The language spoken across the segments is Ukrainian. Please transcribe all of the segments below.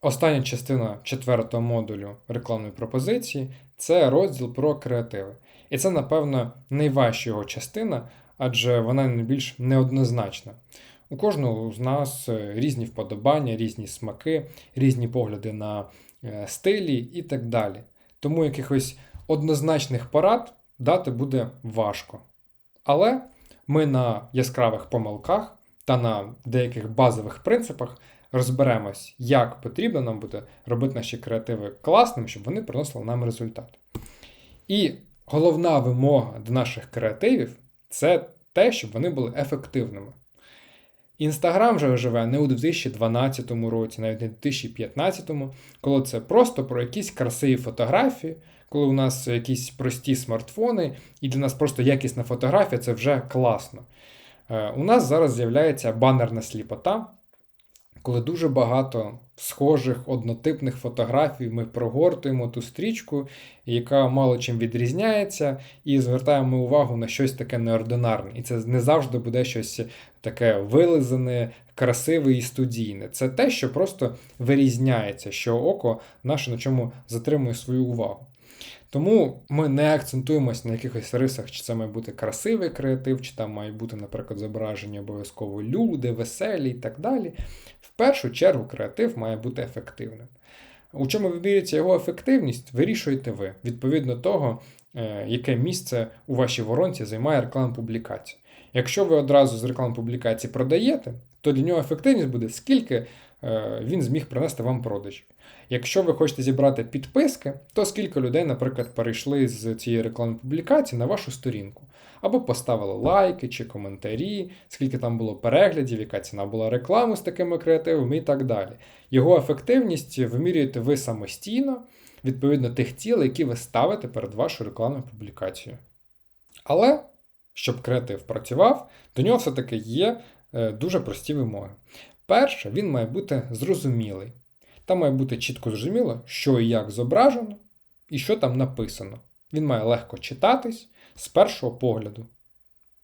Остання частина четвертого модулю рекламної пропозиції це розділ про креативи. І це, напевно, найважча його частина, адже вона найбільш неоднозначна. У кожного з нас е, різні вподобання, різні смаки, різні погляди на е, стилі і так далі. Тому якихось однозначних порад дати буде важко. Але ми на яскравих помилках та на деяких базових принципах розберемось, як потрібно нам буде робити наші креативи класними, щоб вони приносили нам результат. І головна вимога до наших креативів це те, щоб вони були ефективними. Інстаграм вже живе не у 2012 році, навіть не у 2015, коли це просто про якісь красиві фотографії, коли у нас якісь прості смартфони, і для нас просто якісна фотографія це вже класно. Е, у нас зараз з'являється банерна сліпота, коли дуже багато схожих однотипних фотографій ми прогортуємо ту стрічку, яка мало чим відрізняється, і звертаємо увагу на щось таке неординарне. І це не завжди буде щось таке вилизане, красиве і студійне. Це те, що просто вирізняється, що око наше на чому затримує свою увагу. Тому ми не акцентуємося на якихось рисах, чи це має бути красивий креатив, чи там мають бути, наприклад, зображені обов'язково люди, веселі і так далі. В першу чергу креатив має бути ефективним. У чому вимірюється його ефективність, вирішуєте ви, відповідно того, е, яке місце у вашій воронці займає реклама публікації. Якщо ви одразу з реклам публікації продаєте, то для нього ефективність буде, скільки він зміг принести вам продажів. Якщо ви хочете зібрати підписки, то скільки людей, наприклад, перейшли з цієї рекламної публікації на вашу сторінку, або поставили лайки чи коментарі, скільки там було переглядів, яка ціна була реклами з такими креативами і так далі. Його ефективність вимірюєте ви самостійно, відповідно тих цілей, які ви ставите перед вашою рекламною публікацією. Але, щоб креатив працював, до нього все-таки є е, дуже прості вимоги. Перше, він має бути зрозумілий. Там має бути чітко зрозуміло, що і як зображено, і що там написано. Він має легко читатись з першого погляду.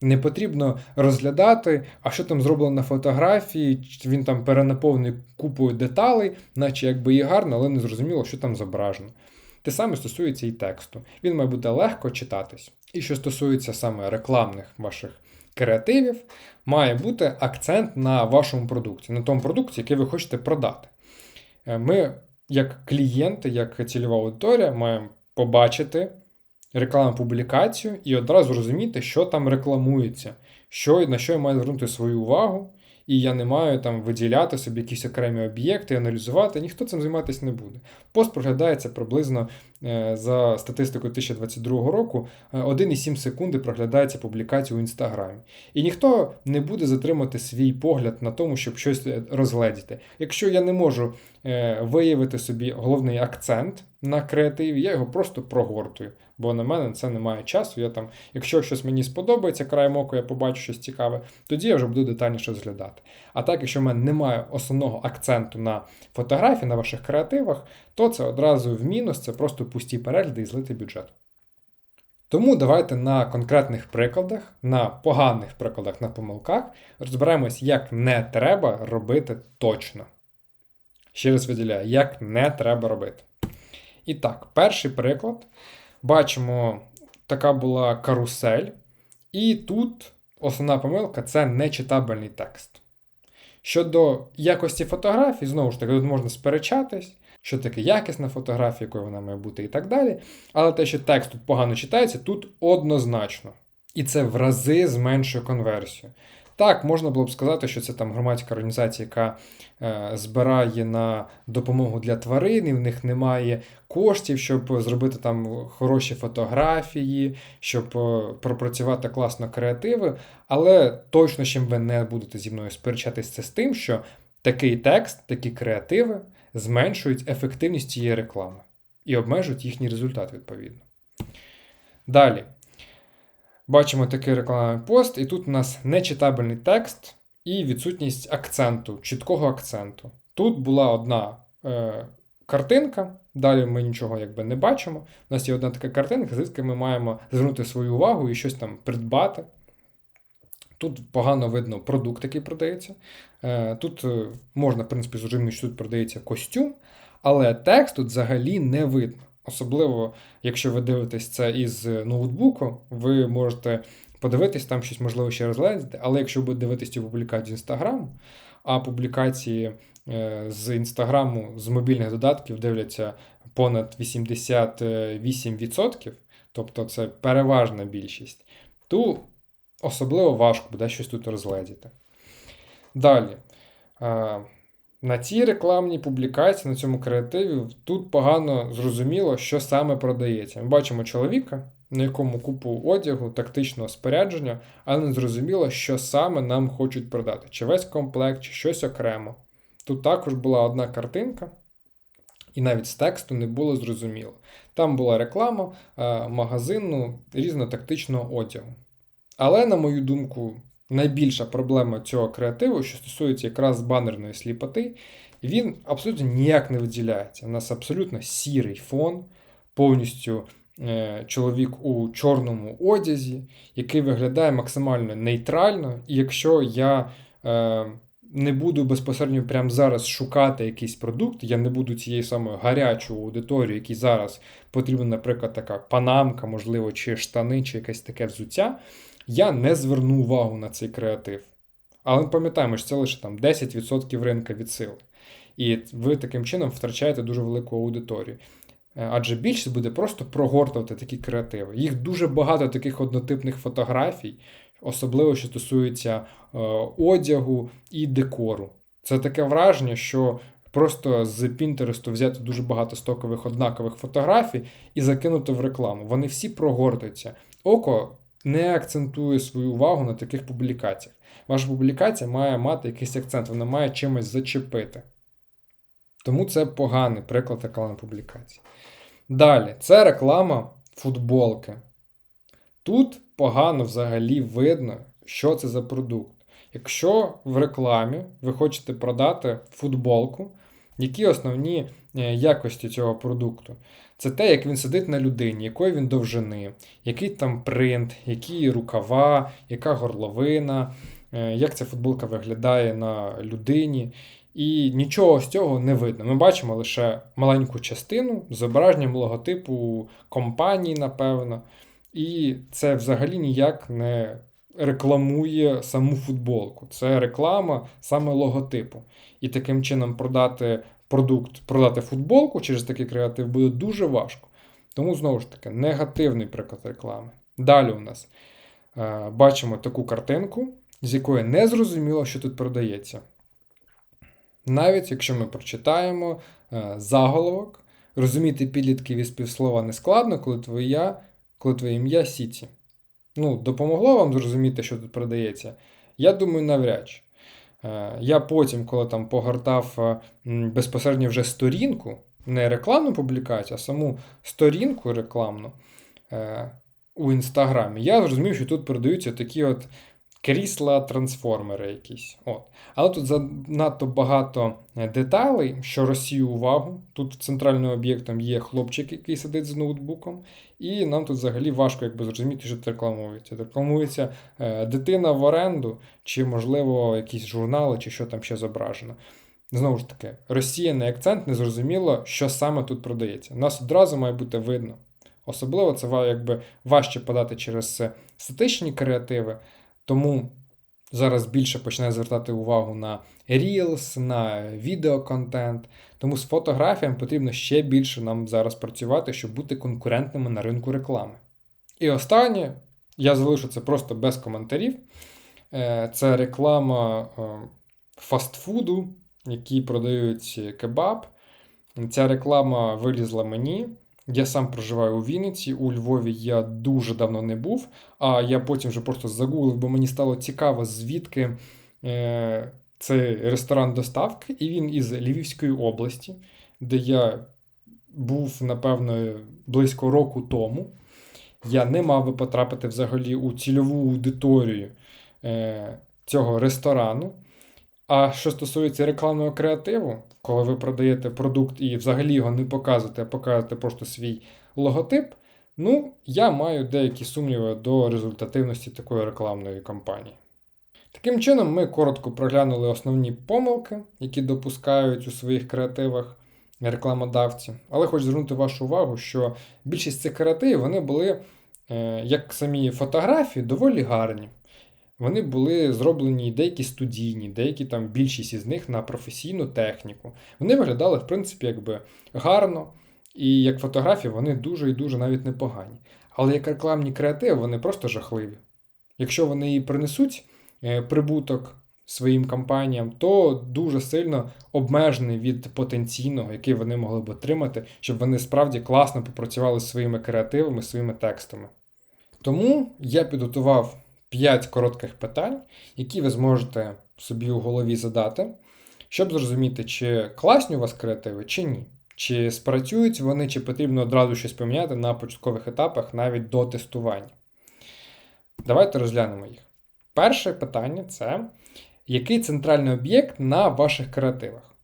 Не потрібно розглядати, а що там зроблено на фотографії, він там перенаповнений купою деталей, наче якби і гарно, але не зрозуміло, що там зображено. Те саме стосується і тексту. Він має бути легко читатись. І що стосується саме рекламних ваших креативів, має бути акцент на вашому продукті, на тому продукті, який ви хочете продати. Е, ми, як клієнти, як цільова аудиторія, маємо побачити рекламну публікацію і одразу розуміти, що там рекламується, що, на що я маю звернути свою увагу, і я не маю там виділяти собі якісь окремі об'єкти, аналізувати, ніхто цим займатися не буде. Пост проглядається приблизно е, за статистикою 2022 року 1,7 е, секунди проглядається публікація у інстаграмі. І ніхто не буде затримати свій погляд на тому, щоб щось е, розгледіти. Якщо я не можу виявити собі головний акцент на креативі, я його просто прогортую бо на мене це немає часу. Я там, Якщо щось мені сподобається, краєм оку я побачу щось цікаве, тоді я вже буду детальніше розглядати. А так, якщо в мене немає основного акценту на фотографії, на ваших креативах, то це одразу в мінус, це просто пусті перегляди і злити бюджет. Тому давайте на конкретних прикладах, на поганих прикладах, на помилках розберемось, як не треба робити точно. Ще раз виділяю, як не треба робити. І так, перший приклад Бачимо, така була карусель. І тут основна помилка це нечитабельний текст. Щодо якості фотографій, знову ж таки, тут можна сперечатись, що таке якісна фотографія, якою вона має бути і так далі. Але те, що текст тут погано читається, тут однозначно. І це в рази зменшує конверсію. Так, можна було б сказати, що це там громадська організація, яка е, збирає на допомогу для тварин, і в них немає коштів, щоб зробити там хороші фотографії, щоб е, пропрацювати класно креативи. Але точно чим ви не будете зі мною сперечатись, це з тим, що такий текст, такі креативи зменшують ефективність цієї реклами і обмежують їхній результат відповідно. Далі. Бачимо такий рекламний пост, і тут у нас нечитабельний текст і відсутність акценту, чіткого акценту. Тут була одна е, картинка, далі ми нічого якби не бачимо. У нас є одна така картинка, звідки ми маємо звернути свою увагу і щось там придбати. Тут погано видно продукт, який продається. Е, Тут е, можна, в принципі, зрозуміти, що тут продається костюм, але текст тут взагалі не видно. Особливо, якщо ви дивитесь це із ноутбуку, ви можете подивитись, там щось можливо ще розглядати, але якщо ви дивитись цю публікацію Інстаграму, а публікації е, з Інстаграму з мобільних додатків дивляться понад 88%, тобто це переважна більшість, то особливо важко буде щось тут розгледіти. Далі. На цій рекламній публікації, на цьому креативі, тут погано зрозуміло, що саме продається. Ми бачимо чоловіка, на якому купу одягу, тактичного спорядження, але не зрозуміло, що саме нам хочуть продати: чи весь комплект, чи щось окремо. Тут також була одна картинка, і навіть з тексту не було зрозуміло. Там була реклама магазину різнотактичного одягу. Але, на мою думку, найбільша проблема цього креативу, що стосується якраз банерної сліпоти, він абсолютно ніяк не виділяється. У нас абсолютно сірий фон, повністю е, чоловік у чорному одязі, який виглядає максимально нейтрально. І якщо я е, не буду безпосередньо прямо зараз шукати якийсь продукт, я не буду цією самою гарячою аудиторією, якій зараз потрібна, наприклад, така панамка, можливо, чи штани, чи якесь таке взуття я не зверну увагу на цей креатив. Але ми пам'ятаємо, що це лише там 10% ринка від сили. І ви таким чином втрачаєте дуже велику аудиторію. Е, адже більшість буде просто прогортувати такі креативи. Їх дуже багато таких однотипних фотографій, особливо що стосується е, одягу і декору. Це таке враження, що просто з Пінтересту взяти дуже багато стокових однакових фотографій і закинути в рекламу. Вони всі прогортуються. Око не акцентує свою увагу на таких публікаціях. Ваша публікація має мати якийсь акцент, вона має чимось зачепити. Тому це поганий приклад рекламної публікації. Далі, це реклама футболки. Тут погано взагалі видно, що це за продукт. Якщо в рекламі ви хочете продати футболку, які основні е, якості цього продукту? Це те, як він сидить на людині, якої він довжини, який там принт, які рукава, яка горловина, е, як ця футболка виглядає на людині. І нічого з цього не видно. Ми бачимо лише маленьку частину з зображенням логотипу компанії, напевно. І це взагалі ніяк не рекламує саму футболку. Це реклама саме логотипу. І таким чином продати продукт, продати футболку через такий креатив буде дуже важко. Тому, знову ж таки, негативний приклад реклами. Далі у нас е, бачимо таку картинку, з якої не зрозуміло, що тут продається. Навіть якщо ми прочитаємо е, заголовок, розуміти підлітків із півслова не складно, коли твоя, коли твоє ім'я Сіті. Ну, допомогло вам зрозуміти, що тут продається? Я думаю, навряд чи. Е, я потім, коли там погортав е, безпосередньо вже сторінку, не рекламну публікацію, а саму сторінку рекламну е, у інстаграмі, я зрозумів, що тут продаються такі от крісла, трансформери якісь. От. Але тут занадто багато е, деталей, що розсію увагу. Тут центральним об'єктом є хлопчик, який сидить з ноутбуком, і нам тут взагалі важко якби, зрозуміти, що тут рекламується. Рекламується е, дитина в оренду, чи, можливо, якісь журнали, чи що там ще зображено. Знову ж таки, розсіяний акцент, незрозуміло, що саме тут продається. Нас одразу має бути видно. Особливо це якби важче подати через е, статичні креативи. Тому зараз більше почне звертати увагу на Reels, на відеоконтент. Тому з фотографіями потрібно ще більше нам зараз працювати, щоб бути конкурентними на ринку реклами. І останнє, я залишу це просто без коментарів. Е, це реклама е, фастфуду, які продають кебаб. Ця реклама вилізла мені. Я сам проживаю у Вінниці, у Львові я дуже давно не був, а я потім вже просто загуглив, бо мені стало цікаво, звідки е, цей ресторан доставки, і він із Львівської області, де я був, напевно, близько року тому. Я не мав би потрапити взагалі у цільову аудиторію е, цього ресторану. А що стосується рекламного креативу, коли ви продаєте продукт і взагалі його не показуєте, а показуєте просто свій логотип, ну, я маю деякі сумніви до результативності такої рекламної кампанії. Таким чином, ми коротко проглянули основні помилки, які допускають у своїх креативах рекламодавці. Але хочу звернути вашу увагу, що більшість цих креативів вони були, е, як самі фотографії, доволі гарні. Вони були зроблені деякі студійні, деякі там більшість із них на професійну техніку. Вони виглядали, в принципі, якби гарно. І як фотографії, вони дуже і дуже навіть непогані. Але як рекламні креативи, вони просто жахливі. Якщо вони і принесуть е, прибуток своїм компаніям, то дуже сильно обмежений від потенційного, який вони могли б отримати, щоб вони справді класно попрацювали з своїми креативами, своїми текстами. Тому я підготував 5 коротких питань, які ви зможете собі у голові задати, щоб зрозуміти, чи класні у вас креативи, чи ні. Чи спрацюють вони, чи потрібно одразу щось поміняти на початкових етапах навіть до тестування. Давайте розглянемо їх. Перше питання це який центральний об'єкт на ваших креативах?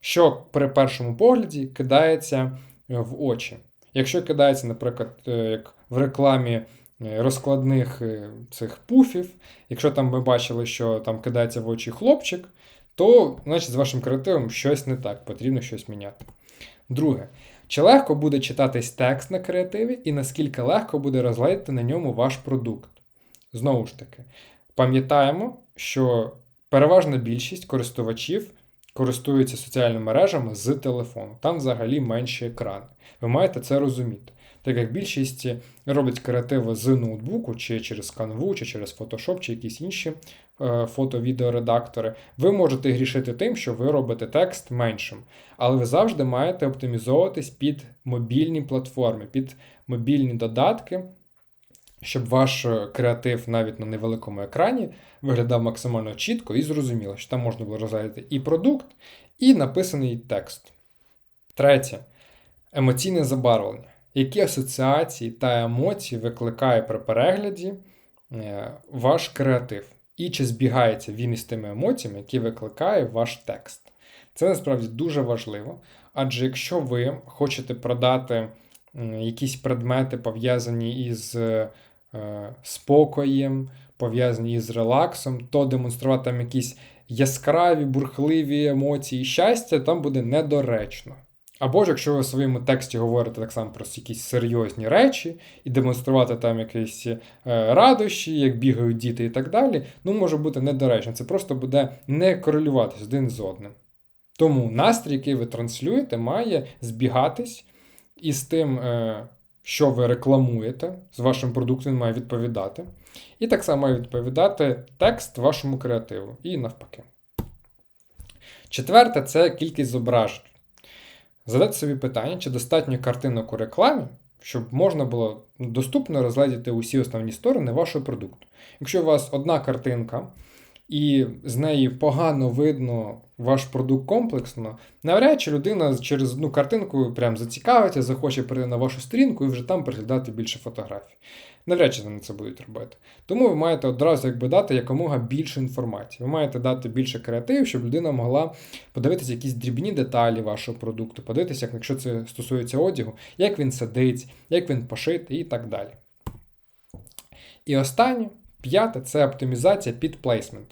Що при першому погляді кидається в очі? Якщо кидається, наприклад, е, як в рекламі е, розкладних е, цих пуфів, якщо там ми бачили, що там кидається в очі хлопчик, то значить з вашим креативом щось не так, потрібно щось міняти. Друге, чи легко буде читатись текст на креативі, і наскільки легко буде розглядати на ньому ваш продукт? Знову ж таки, пам'ятаємо, що переважна більшість користувачів користуються соціальними мережами з телефону. Там взагалі менші екрани. Ви маєте це розуміти. Так як більшість роблять креативи з ноутбуку, чи через Canva, чи через Photoshop, чи якісь інші е, фото-відеоредактори, ви можете грішити тим, що ви робите текст меншим. Але ви завжди маєте оптимізовуватись під мобільні платформи, під мобільні додатки, щоб ваш креатив навіть на невеликому екрані виглядав максимально чітко і зрозуміло, що там можна було розглядати і продукт, і написаний текст. Третє емоційне забарвлення які асоціації та емоції викликає при перегляді е, ваш креатив, і чи збігається він із тими емоціями, які викликає ваш текст. Це насправді дуже важливо, адже якщо ви хочете продати якісь предмети, пов'язані із е, спокоєм, пов'язані із релаксом, то демонструвати там якісь яскраві, бурхливі емоції щастя, там буде недоречно. Або ж якщо ви в своєму тексті говорите так само про якісь серйозні речі і демонструвати там якісь е, радощі, як бігають діти і так далі, ну може бути недоречно. Це просто буде не корелюватись один з одним. Тому настрій, який ви транслюєте, має збігатись із тим, е, що ви рекламуєте, з вашим продуктом має відповідати. І так само має відповідати текст вашому креативу. І навпаки. Четверте це кількість зображень. Задайте собі питання, чи достатньо картинок у рекламі, щоб можна було доступно розглядіти усі основні сторони вашого продукту. Якщо у вас одна картинка, і з неї погано видно ваш продукт комплексно, навряд чи людина через одну картинку прям зацікавиться, захоче перейти на вашу сторінку і вже там переглядати більше фотографій. Навряд чи вони це будуть робити. Тому ви маєте одразу якби дати якомога більше інформації. Ви маєте дати більше креативів, щоб людина могла подивитися якісь дрібні деталі вашого продукту, подивитися, якщо це стосується одягу, як він сидить, як він пошитий і так далі. І останнє, п'яте це оптимізація під плейсмент.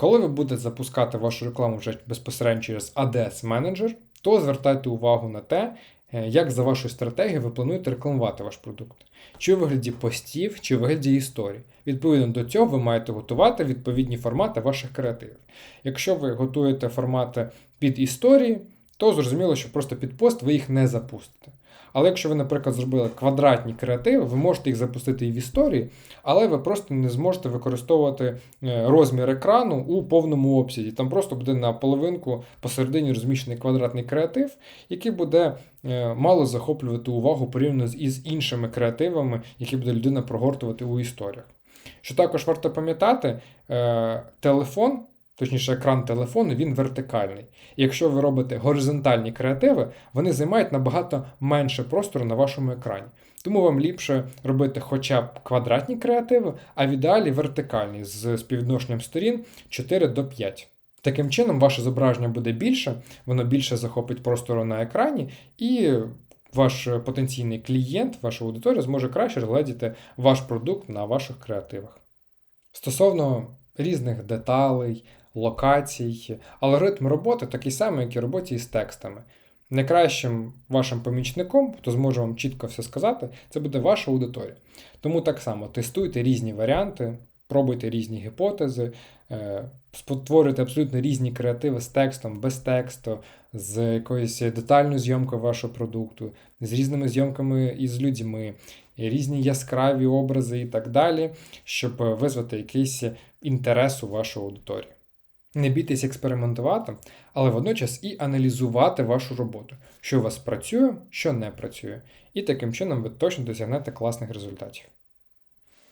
Коли ви будете запускати вашу рекламу вже безпосередньо через ADS менеджер, то звертайте увагу на те, е, як за вашою стратегією ви плануєте рекламувати ваш продукт. Чи у вигляді постів, чи у вигляді історій. Відповідно до цього, ви маєте готувати відповідні формати ваших креативів. Якщо ви готуєте формати під історії, то зрозуміло, що просто під пост ви їх не запустите. Але якщо ви, наприклад, зробили квадратні креативи, ви можете їх запустити і в історії, але ви просто не зможете використовувати е, розмір екрану у повному обсязі. Там просто буде на половинку посередині розміщений квадратний креатив, який буде е, мало захоплювати увагу порівняно із іншими креативами, які буде людина прогортувати у історіях. Що також варто пам'ятати, е, телефон точніше, екран телефону, він вертикальний. І якщо ви робите горизонтальні креативи, вони займають набагато менше простору на вашому екрані. Тому вам ліпше робити хоча б квадратні креативи, а в ідеалі вертикальні з співвідношенням сторін 4 до 5. Таким чином, ваше зображення буде більше, воно більше захопить простору на екрані, і ваш потенційний клієнт, ваша аудиторія зможе краще розглядіти ваш продукт на ваших креативах. Стосовно різних деталей, локацій. Алгоритм роботи такий самий, як і роботі із текстами. Найкращим вашим помічником, хто зможе вам чітко все сказати, це буде ваша аудиторія. Тому так само тестуйте різні варіанти, пробуйте різні гіпотези, е, спотворюйте абсолютно різні креативи з текстом, без тексту, з якоюсь детальною зйомкою вашого продукту, з різними зйомками із людьми, різні яскраві образи і так далі, щоб визвати якийсь інтерес у вашу аудиторію. Не бійтесь експериментувати, але водночас і аналізувати вашу роботу, що у вас працює, що не працює. І таким чином ви точно досягнете класних результатів.